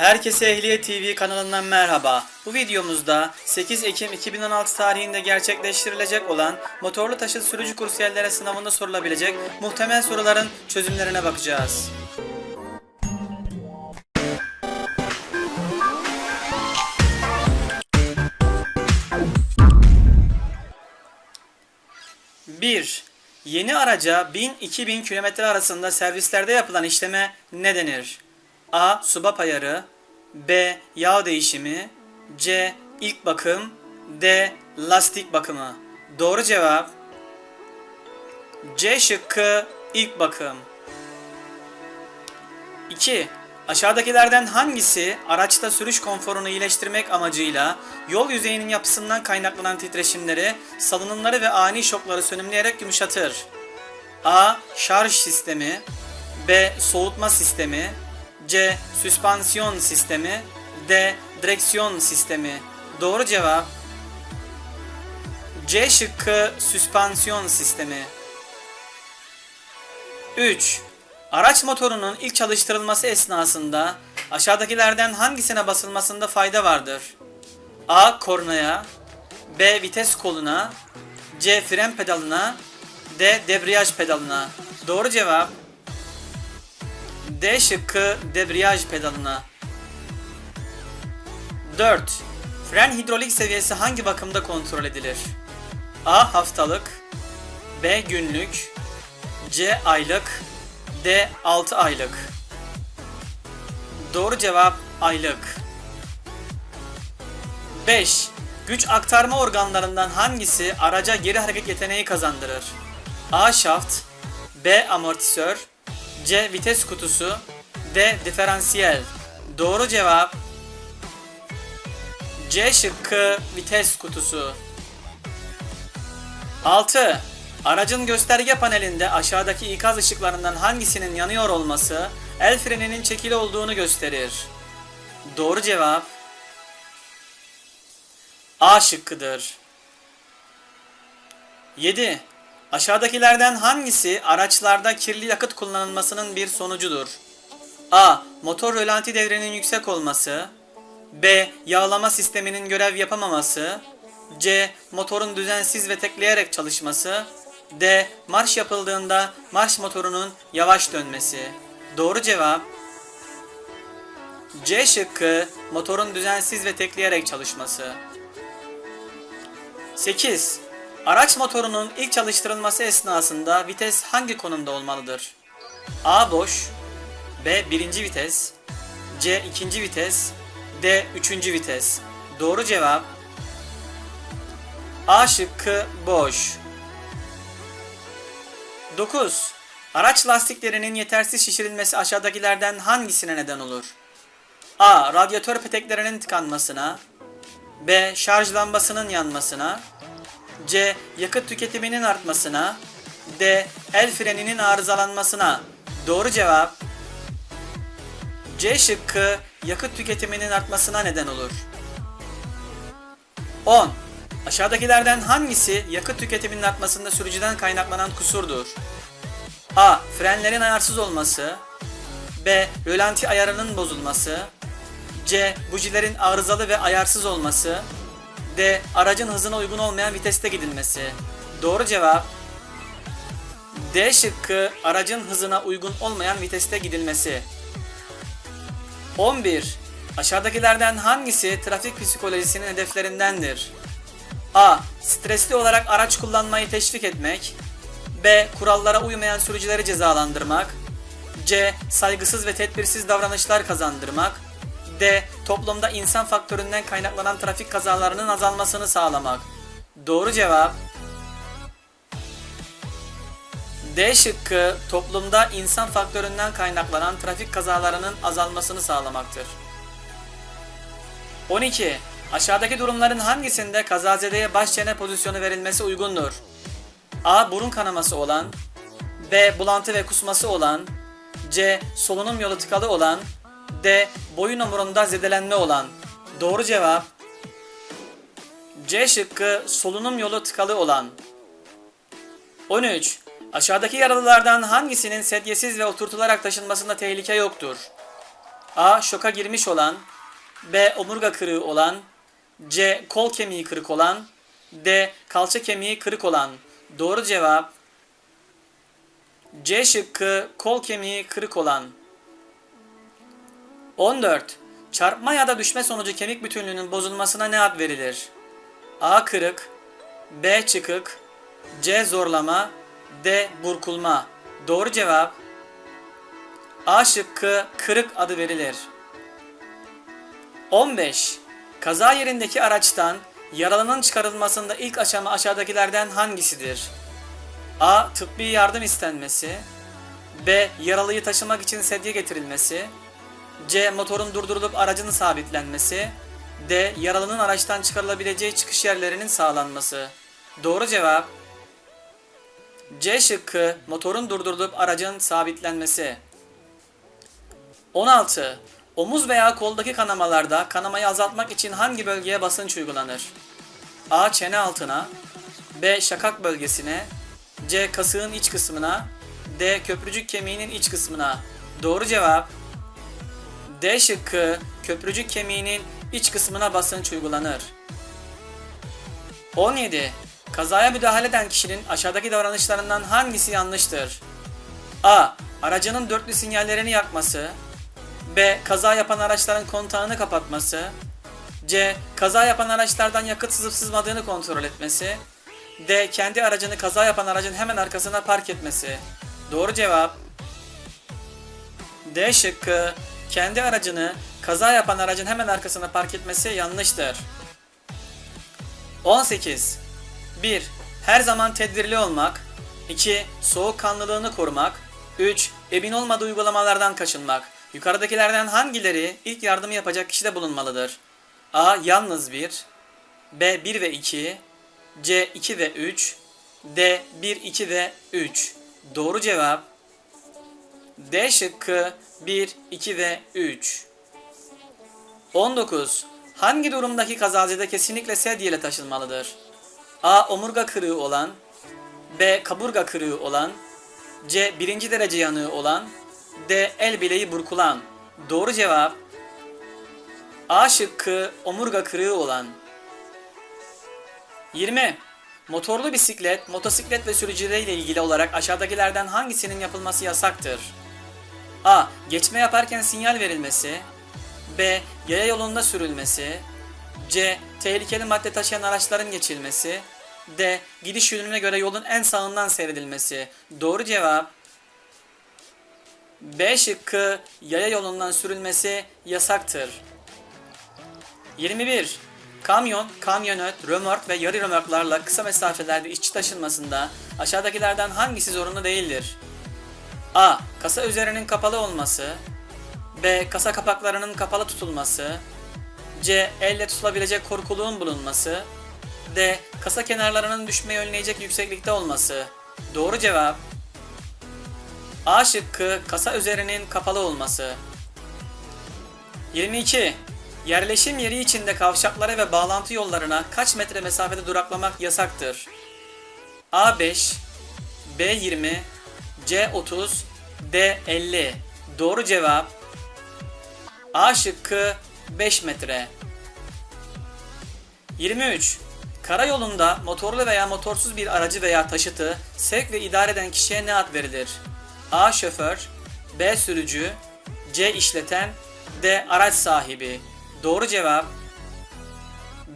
Herkese Ehliyet TV kanalından merhaba. Bu videomuzda 8 Ekim 2016 tarihinde gerçekleştirilecek olan motorlu taşıt sürücü kursiyerlere sınavında sorulabilecek muhtemel soruların çözümlerine bakacağız. Bir, Yeni araca 1000-2000 km arasında servislerde yapılan işleme ne denir? A. Subap ayarı B. Yağ değişimi C. ilk bakım D. Lastik bakımı Doğru cevap C şıkkı ilk bakım 2. Aşağıdakilerden hangisi araçta sürüş konforunu iyileştirmek amacıyla yol yüzeyinin yapısından kaynaklanan titreşimleri, salınımları ve ani şokları sönümleyerek yumuşatır? A. Şarj sistemi B. Soğutma sistemi C. Süspansiyon sistemi D. Direksiyon sistemi Doğru cevap C şıkkı süspansiyon sistemi 3. Araç motorunun ilk çalıştırılması esnasında aşağıdakilerden hangisine basılmasında fayda vardır? A. Kornaya B. Vites koluna C. Fren pedalına D. Debriyaj pedalına Doğru cevap D şıkkı debriyaj pedalına 4. Fren hidrolik seviyesi hangi bakımda kontrol edilir? A. Haftalık B. Günlük C. Aylık D. 6 aylık Doğru cevap aylık 5. Güç aktarma organlarından hangisi araca geri hareket yeteneği kazandırır? A. Şaft B. Amortisör C. Vites kutusu D. Diferansiyel Doğru cevap C şıkkı vites kutusu 6. Aracın gösterge panelinde aşağıdaki ikaz ışıklarından hangisinin yanıyor olması el freninin çekili olduğunu gösterir. Doğru cevap A şıkkıdır. 7. Aşağıdakilerden hangisi araçlarda kirli yakıt kullanılmasının bir sonucudur? A. Motor rölanti devrinin yüksek olması B. Yağlama sisteminin görev yapamaması C. Motorun düzensiz ve tekleyerek çalışması D. Marş yapıldığında marş motorunun yavaş dönmesi Doğru cevap C şıkkı motorun düzensiz ve tekleyerek çalışması 8. Araç motorunun ilk çalıştırılması esnasında vites hangi konumda olmalıdır? A. Boş B. Birinci vites C. ikinci vites D. Üçüncü vites Doğru cevap A şıkkı boş 9. Araç lastiklerinin yetersiz şişirilmesi aşağıdakilerden hangisine neden olur? A. Radyatör peteklerinin tıkanmasına B. Şarj lambasının yanmasına C. Yakıt tüketiminin artmasına D. El freninin arızalanmasına Doğru cevap C şıkkı yakıt tüketiminin artmasına neden olur. 10. Aşağıdakilerden hangisi yakıt tüketiminin artmasında sürücüden kaynaklanan kusurdur? A. Frenlerin ayarsız olması B. Rölanti ayarının bozulması C. Bujilerin arızalı ve ayarsız olması D. Aracın hızına uygun olmayan viteste gidilmesi Doğru cevap D şıkkı aracın hızına uygun olmayan viteste gidilmesi 11. Aşağıdakilerden hangisi trafik psikolojisinin hedeflerindendir? A. Stresli olarak araç kullanmayı teşvik etmek B. Kurallara uymayan sürücüleri cezalandırmak C. Saygısız ve tedbirsiz davranışlar kazandırmak D. Toplumda insan faktöründen kaynaklanan trafik kazalarının azalmasını sağlamak Doğru cevap D şıkkı toplumda insan faktöründen kaynaklanan trafik kazalarının azalmasını sağlamaktır. 12. Aşağıdaki durumların hangisinde kazazedeye baş çene pozisyonu verilmesi uygundur? A. Burun kanaması olan B. Bulantı ve kusması olan C. Solunum yolu tıkalı olan D. Boyun omurunda zedelenme olan Doğru cevap C şıkkı solunum yolu tıkalı olan 13. Aşağıdaki yaralılardan hangisinin sedyesiz ve oturtularak taşınmasında tehlike yoktur? A. Şoka girmiş olan B. Omurga kırığı olan C. Kol kemiği kırık olan D. Kalça kemiği kırık olan Doğru cevap C şıkkı kol kemiği kırık olan 14. Çarpma ya da düşme sonucu kemik bütünlüğünün bozulmasına ne ad verilir? A. Kırık B. Çıkık C. Zorlama D. Burkulma Doğru cevap A şıkkı kırık adı verilir. 15. Kaza yerindeki araçtan yaralının çıkarılmasında ilk aşama aşağıdakilerden hangisidir? A. Tıbbi yardım istenmesi B. Yaralıyı taşımak için sedye getirilmesi C. Motorun durdurulup aracın sabitlenmesi D. Yaralının araçtan çıkarılabileceği çıkış yerlerinin sağlanması Doğru cevap C şıkkı motorun durdurulup aracın sabitlenmesi 16. Omuz veya koldaki kanamalarda kanamayı azaltmak için hangi bölgeye basınç uygulanır? A. Çene altına B. Şakak bölgesine C. Kasığın iç kısmına D. Köprücük kemiğinin iç kısmına Doğru cevap D şıkkı köprücük kemiğinin iç kısmına basınç uygulanır. 17. Kazaya müdahale eden kişinin aşağıdaki davranışlarından hangisi yanlıştır? A. Aracının dörtlü sinyallerini yakması B. Kaza yapan araçların kontağını kapatması C. Kaza yapan araçlardan yakıt sızıp sızmadığını kontrol etmesi D. Kendi aracını kaza yapan aracın hemen arkasına park etmesi Doğru cevap D şıkkı kendi aracını kaza yapan aracın hemen arkasına park etmesi yanlıştır. 18. 1. Her zaman tedbirli olmak. 2. Soğukkanlılığını korumak. 3. Emin olmadığı uygulamalardan kaçınmak. Yukarıdakilerden hangileri ilk yardımı yapacak kişide bulunmalıdır? A. Yalnız 1 B. 1 ve 2 C. 2 ve 3 D. 1, 2 ve 3 Doğru cevap D şıkkı 1, 2 ve 3. 19. Hangi durumdaki kazazede kesinlikle sedye ile taşınmalıdır? A. Omurga kırığı olan B. Kaburga kırığı olan C. Birinci derece yanığı olan D. El bileği burkulan Doğru cevap A şıkkı omurga kırığı olan 20. Motorlu bisiklet, motosiklet ve sürücüleriyle ilgili olarak aşağıdakilerden hangisinin yapılması yasaktır? A. Geçme yaparken sinyal verilmesi. B. Yaya yolunda sürülmesi. C. Tehlikeli madde taşıyan araçların geçilmesi. D. Gidiş yönüne göre yolun en sağından seyredilmesi. Doğru cevap B şıkkı yaya yolundan sürülmesi yasaktır. 21. Kamyon, kamyonet, römork ve yarı römorklarla kısa mesafelerde işçi taşınmasında aşağıdakilerden hangisi zorunlu değildir? A. Kasa üzerinin kapalı olması. B. Kasa kapaklarının kapalı tutulması. C. Elle tutulabilecek korkuluğun bulunması. D. Kasa kenarlarının düşmeyi önleyecek yükseklikte olması. Doğru cevap A şıkkı kasa üzerinin kapalı olması. 22. Yerleşim yeri içinde kavşaklara ve bağlantı yollarına kaç metre mesafede duraklamak yasaktır? A5 B20 C30 D50 Doğru cevap A şıkkı 5 metre 23. Karayolunda motorlu veya motorsuz bir aracı veya taşıtı sevk ve idare eden kişiye ne ad verilir? A. Şoför B. Sürücü C. işleten D. Araç sahibi Doğru cevap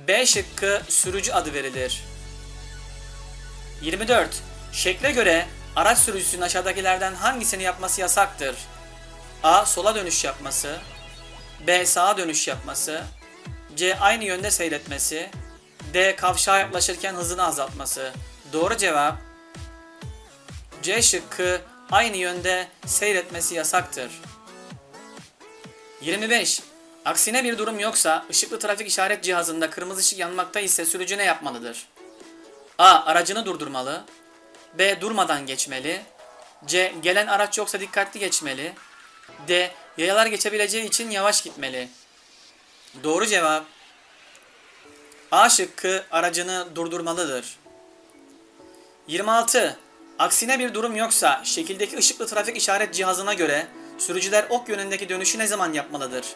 B şıkkı sürücü adı verilir. 24. Şekle göre araç sürücüsünün aşağıdakilerden hangisini yapması yasaktır? A. Sola dönüş yapması B. Sağa dönüş yapması C. Aynı yönde seyretmesi D. Kavşağa yaklaşırken hızını azaltması Doğru cevap C şıkkı aynı yönde seyretmesi yasaktır. 25. Aksine bir durum yoksa ışıklı trafik işaret cihazında kırmızı ışık yanmakta ise sürücü ne yapmalıdır? A. Aracını durdurmalı. B. Durmadan geçmeli. C. Gelen araç yoksa dikkatli geçmeli. D. Yayalar geçebileceği için yavaş gitmeli. Doğru cevap A şıkkı aracını durdurmalıdır. 26. Aksine bir durum yoksa şekildeki ışıklı trafik işaret cihazına göre sürücüler ok yönündeki dönüşü ne zaman yapmalıdır?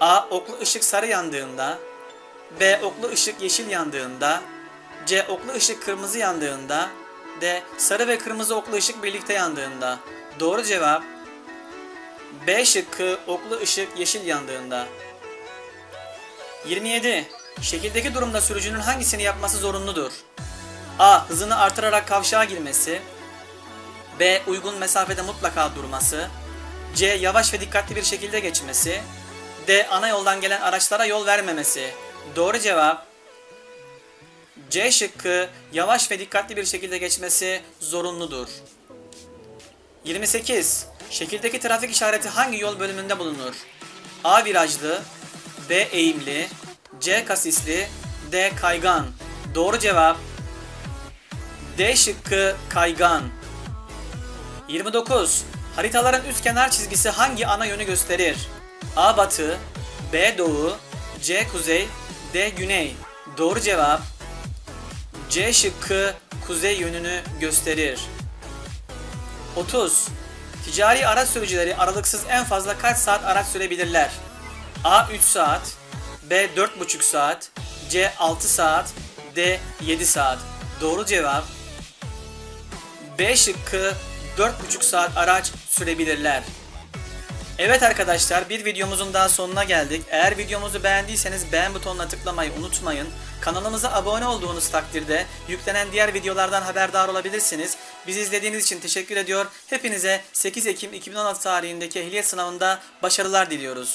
A. Oklu ışık sarı yandığında B. Oklu ışık yeşil yandığında C. Oklu ışık kırmızı yandığında D. Sarı ve kırmızı oklu ışık birlikte yandığında Doğru cevap B şıkkı oklu ışık yeşil yandığında 27. Şekildeki durumda sürücünün hangisini yapması zorunludur? A. Hızını artırarak kavşağa girmesi B. Uygun mesafede mutlaka durması C. Yavaş ve dikkatli bir şekilde geçmesi D. Ana yoldan gelen araçlara yol vermemesi Doğru cevap C şıkkı yavaş ve dikkatli bir şekilde geçmesi zorunludur. 28. Şekildeki trafik işareti hangi yol bölümünde bulunur? A. Virajlı B. Eğimli C. Kasisli D. Kaygan Doğru cevap D şıkkı kaygan. 29. Haritaların üst kenar çizgisi hangi ana yönü gösterir? A. Batı B. Doğu C. Kuzey D. Güney Doğru cevap C şıkkı kuzey yönünü gösterir. 30. Ticari araç sürücüleri aralıksız en fazla kaç saat araç sürebilirler? A 3 saat, B 4,5 saat, C 6 saat, D 7 saat. Doğru cevap B şıkkı 4,5 saat araç sürebilirler. Evet arkadaşlar bir videomuzun daha sonuna geldik. Eğer videomuzu beğendiyseniz beğen butonuna tıklamayı unutmayın. Kanalımıza abone olduğunuz takdirde yüklenen diğer videolardan haberdar olabilirsiniz. Bizi izlediğiniz için teşekkür ediyor. Hepinize 8 Ekim 2016 tarihindeki ehliyet sınavında başarılar diliyoruz.